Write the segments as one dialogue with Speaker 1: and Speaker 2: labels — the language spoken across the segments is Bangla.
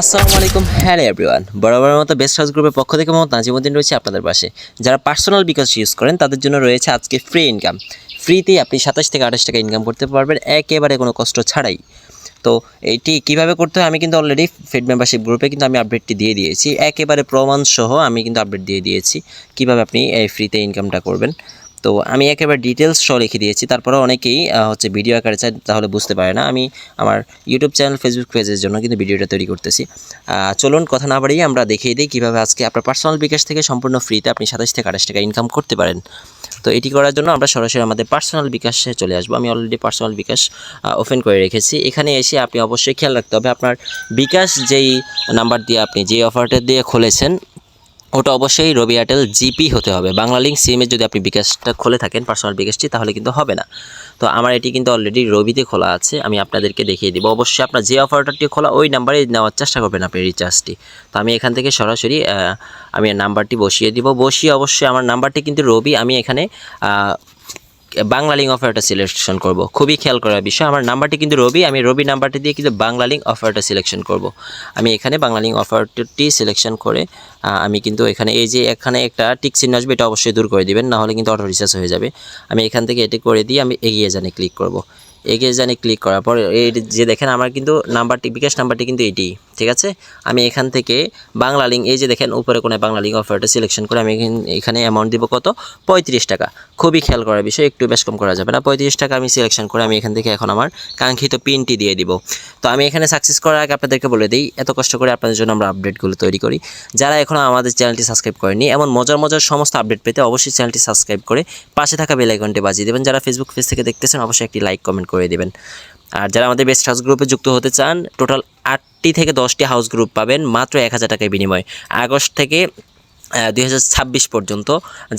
Speaker 1: আসসালামু আলাইকুম। Hello everyone. বরাবরের মতো বেস্ট হাউস গ্রুপের পক্ষ থেকে মোহাম্মদ নাজিমুদ্দিন রয়েছে আপনাদের পাশে। যারা পার্সোনাল বিকাশ ইউজ করেন, তাদের জন্য রয়েছে আজকে ফ্রি ইনকাম ফ্রিতেই আপনি সাতাশ থেকে আঠাশ টাকা ইনকাম করতে পারবেন, একেবারে কোনো কষ্ট ছাড়াই। তো এটি কীভাবে করতে হয়, আমি কিন্তু অলরেডি ফেড মেম্বারশিপ গ্রুপে কিন্তু আমি আপডেটটি দিয়ে দিয়েছি। একেবারে প্রমাণসহ আমি কিন্তু আপডেট দিয়ে দিয়েছি কীভাবে আপনি এই ফ্রিতে ইনকামটা করবেন। তো আমি একেবারে ডিটেলস সহ লিখে দিয়েছি। তারপরে অনেকেই হচ্ছে ভিডিও আকারে চায়, তাহলে বুঝতে পারে না। আমি আমার ইউটিউব চ্যানেল ফেসবুক পেজের জন্য কিন্তু ভিডিওটা তৈরি করতেছি। চলুন কথা না বাড়িয়ে আমরা দেখিয়ে দিই কীভাবে আজকে আপনার পার্সোনাল বিকাশ থেকে সম্পূর্ণ ফ্রিতে আপনি সাতাশ থেকে আঠাশ টাকা ইনকাম করতে পারেন। তো এটি করার জন্য আমরা সরাসরি আমাদের পার্সোনাল বিকাশে চলে আসব। আমি অলরেডি পার্সোনাল বিকাশ ওপেন করে রেখেছি। এখানে এসে আপনি অবশ্যই খেয়াল রাখতে হবে, আপনার বিকাশ যেই নাম্বার দিয়ে আপনি যে অফারটা দিয়ে খুলেছেন ওটা অবশ্যই রবি এয়ারটেল জিপি হতে হবে। বাংলা লিঙ্ক সিমের যদি আপনি বিকাশটা খুলে থাকেন পার্সোনাল বিকাশটি, তাহলে কিন্তু হবে না। তো আমার এটি কিন্তু অলরেডি রবিতে খোলা আছে, আমি আপনাদেরকে দেখিয়ে দিব। অবশ্যই আপনার যে অফারটি খোলা, ওই নাম্বারে নেওয়ার চেষ্টা করবেন আপনি রিচার্জটি তো আমি এখান থেকে সরাসরি আমি নাম্বারটি বসিয়ে দিব। বসিয়ে অবশ্যই আমার নাম্বারটি কিন্তু রবি, আমি এখানে বাংলা লিঙ্ক অফারটা সিলেকশন করব। খুবই খেয়াল করার বিষয়। আমার নাম্বারটি কিন্তু রবি, আমি রবি নাম্বারটি দিয়ে কিন্তু বাংলা লিঙ্ক অফারটা সিলেকশন করব। আমি এখানে বাংলা লিঙ্ক অফারটি সিলেকশন করে আমি কিন্তু এখানে এই যে এখানে একটা টিক চিহ্ন আসবে, এটা অবশ্যই দূর করে দিবেন, নাহলে কিন্তু অটো রিচার্জ হয়ে যাবে। আমি এখান থেকে এটি করে দিয়ে আমি এগিয়ে জানে ক্লিক করব। এগিয়ে জানে ক্লিক করার পর, এই যে দেখেন, আমার কিন্তু নাম্বারটি বিকাশ নাম্বারটি কিন্তু এটি। ঠিক আছে? আমি এখান থেকে বাংলা লিঙ্ক এই যে দেখেন উপরে কোনো বাংলা লিঙ্ক অফারটা সিলেকশন করে আমি এখানে অ্যামাউন্ট দিব কত? পঁয়ত্রিশ টাকা। খুবই খেয়াল করার বিষয়, একটু বেশ কম করা যাবে না। পঁয়ত্রিশ টাকা আমি সিলেকশন করে আমি এখান থেকে এখন আমার কাঙ্ক্ষিত পিনটি দিয়ে দিব। তো আমি এখানে সাকসেস করার আগে আপনাদেরকে বলে দিই, এত কষ্ট করে আপনাদের জন্য আমরা আপডেটগুলো তৈরি করি। যারা এখনও আমাদের চ্যানেলটি সাবস্ক্রাইব করেনি এমন মজার মজার সমস্ত আপডেট পেতে অবশ্যই চ্যানেলটি সাবস্ক্রাইব করে পাশে থাকা বেল আইকনটি বাজিয়ে দেবেন। যারা ফেসবুক পেজ থেকে দেখতেছেন, অবশ্যই একটি লাইক কমেন্ট করে দেবেন। আর যারা আমাদের বেস্ট হাউস গ্রুপে যুক্ত হতে চান টোটাল আটটি থেকে দশটি হাউস গ্রুপ পাবেন, মাত্র এক হাজার টাকায় বিনিময়। আগস্ট থেকে দুই হাজার ছাব্বিশ পর্যন্ত,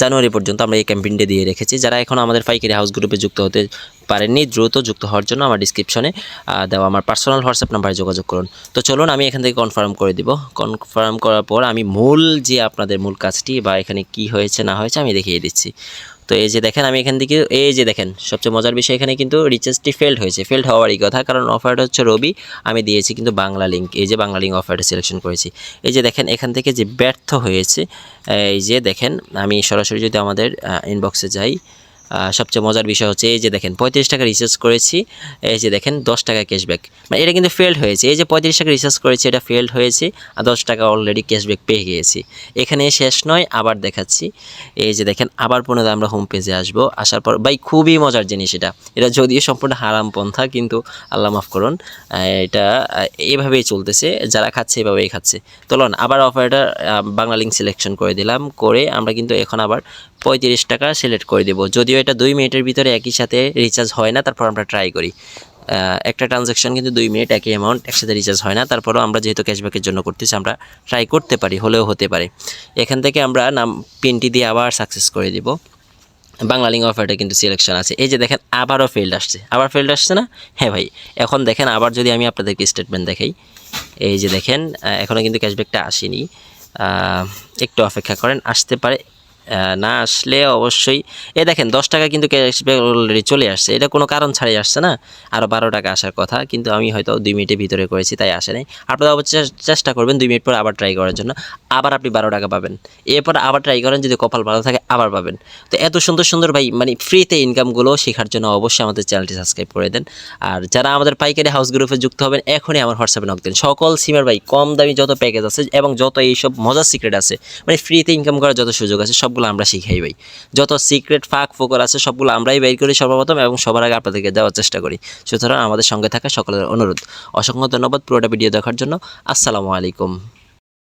Speaker 1: জানুয়ারি পর্যন্ত আমরা এই ক্যাম্পেইনটা দিয়ে রেখেছি। যারা এখন আমাদের পাইকারি হাউস গ্রুপে যুক্ত হতে পারেননি, দ্রুত যুক্ত হওয়ার জন্য আমার ডিসক্রিপশনে দেওয়া আমার পার্সোনাল হোয়াটসঅ্যাপ নাম্বারে যোগাযোগ করুন। তো চলুন, আমি এখান থেকে কনফার্ম করে দিব। কনফার্ম করার পর আমি মূল যে আপনাদের মূল কাজটি বা এখানে কি হয়েছে, না হয়েছে, আমি দেখিয়ে দিচ্ছি। তো এই যে দেখেন, আমি এখান থেকে এই যে দেখেন, সবচেয়ে মজার বিষয় এখানে কিন্তু রিচার্জটি ফেল্ড হয়েছে। ফেল্ড হওয়ারই কথা, কারণ অফারটা হচ্ছে রবি, আমি দিয়েছি কিন্তু বাংলা লিঙ্ক এই যে বাংলা লিঙ্ক অফারটা সিলেকশন করেছি। এই যে দেখেন, এখান থেকে যে ব্যর্থ হয়েছে, এই যে দেখেন, আমি সরাসরি যদি আমাদের ইনবক্সে যাই সবচেয়ে মজার বিষয় হচ্ছে এই যে দেখেন, পঁয়ত্রিশ টাকা রিচার্জ করেছি, এই যে দেখেন, দশ টাকা ক্যাশব্যাক মানে এটা কিন্তু ফেল্ড হয়েছে। এই যে পঁয়ত্রিশ টাকা রিচার্জ করেছি, এটা ফেল্ড হয়েছে, আর দশ টাকা অলরেডি ক্যাশব্যাক পেয়ে গিয়েছি। এখানে শেষ নয়, আবার দেখাচ্ছি। এই যে দেখেন, আবার পুনরায় আমরা হোম পেজে আসব। আসার পর, ভাই, খুবই মজার জিনিস এটা। এটা যদিও সম্পূর্ণ হারাম পন্থা কিন্তু আল্লাহ মাফ করুন এটা এভাবেই চলতেছে। যারা খাচ্ছে, এভাবেই খাচ্ছে। চলুন আবার অফারটা বাংলা লিঙ্ক সিলেকশন করে দিলাম। করে আমরা কিন্তু এখন আবার পঁয়ত্রিশ টাকা সিলেক্ট করে দেবো। যদিও এটা দুই মিনিটের ভিতরে একই সাথে রিচার্জ হয় না, তারপর আমরা ট্রাই করি। একটা ট্রানজ্যাকশন কিন্তু দুই মিনিট একই অ্যামাউন্ট একসাথে রিচার্জ হয় না, তারপরেও আমরা যেহেতু ক্যাশব্যাকের জন্য করতেছি, আমরা ট্রাই করতে পারি, হলেও হতে পারে। এখান থেকে আমরা নাম পিনটি দিয়ে আবার সাকসেস করে দিব। বাংলা লিঙ্ক অফারটা কিন্তু সিলেকশন আছে। এই যে দেখেন, আবারও ফেল্ড আসছে। আবার ফেল্ড আসছে না? হ্যাঁ ভাই, এখন দেখেন, আবার যদি আমি আপনাদেরকে স্টেটমেন্ট দেখাই। এই যে দেখেন এখনও কিন্তু ক্যাশব্যাকটা আসেনি। একটু অপেক্ষা করেন, আসতে পারে না আসলে অবশ্যই। এ দেখেন, দশ টাকা কিন্তু ক্যাশব্যাক অলরেডি চলে আসছে। এটা কোনো কারণ ছাড়াই আসছে না। আরও বারো টাকা আসার কথা, কিন্তু আমি হয়তো দুই মিনিটের ভিতরে করেছি, তাই আসে নাই। আপনারা চেষ্টা করবেন দুই মিনিট পর আবার ট্রাই করার জন্য। আবার আপনি বারো টাকা পাবেন। এরপর আবার ট্রাই করেন, যদি কপাল ভালো থাকে, আবার পাবেন। তো এত সুন্দর সুন্দর ভাই মানে ফ্রিতে ইনকামগুলো শেখার জন্য অবশ্যই আমাদের চ্যানেলটি সাবস্ক্রাইব করে দেন। আর যারা আমাদের পাইকারি হাউস গ্রুপে যুক্ত হবেন, এখনই আমার হোয়াটসঅ্যাপে নক দেন। সকল সিমের ভাই, কম দামি যত প্যাকেজ আছে এবং যত এইসব মজার সিক্রেট আছে মানে ফ্রিতে ইনকাম করার যত সুযোগ আছে সবগুলো আমরা শিখাই ভাই। যত সিক্রেট ফাঁক ফোকর আছে সবগুলো আমরাই বের করি সর্বপ্রথম এবং সবার আগে আপনাদেরকে দেওয়ার চেষ্টা করি। সুতরাং আমাদের সঙ্গে থাকা সকলের অনুরোধ। অসংখ্য ধন্যবাদ পুরোটা ভিডিও দেখার জন্য। আসসালামু আলাইকুম।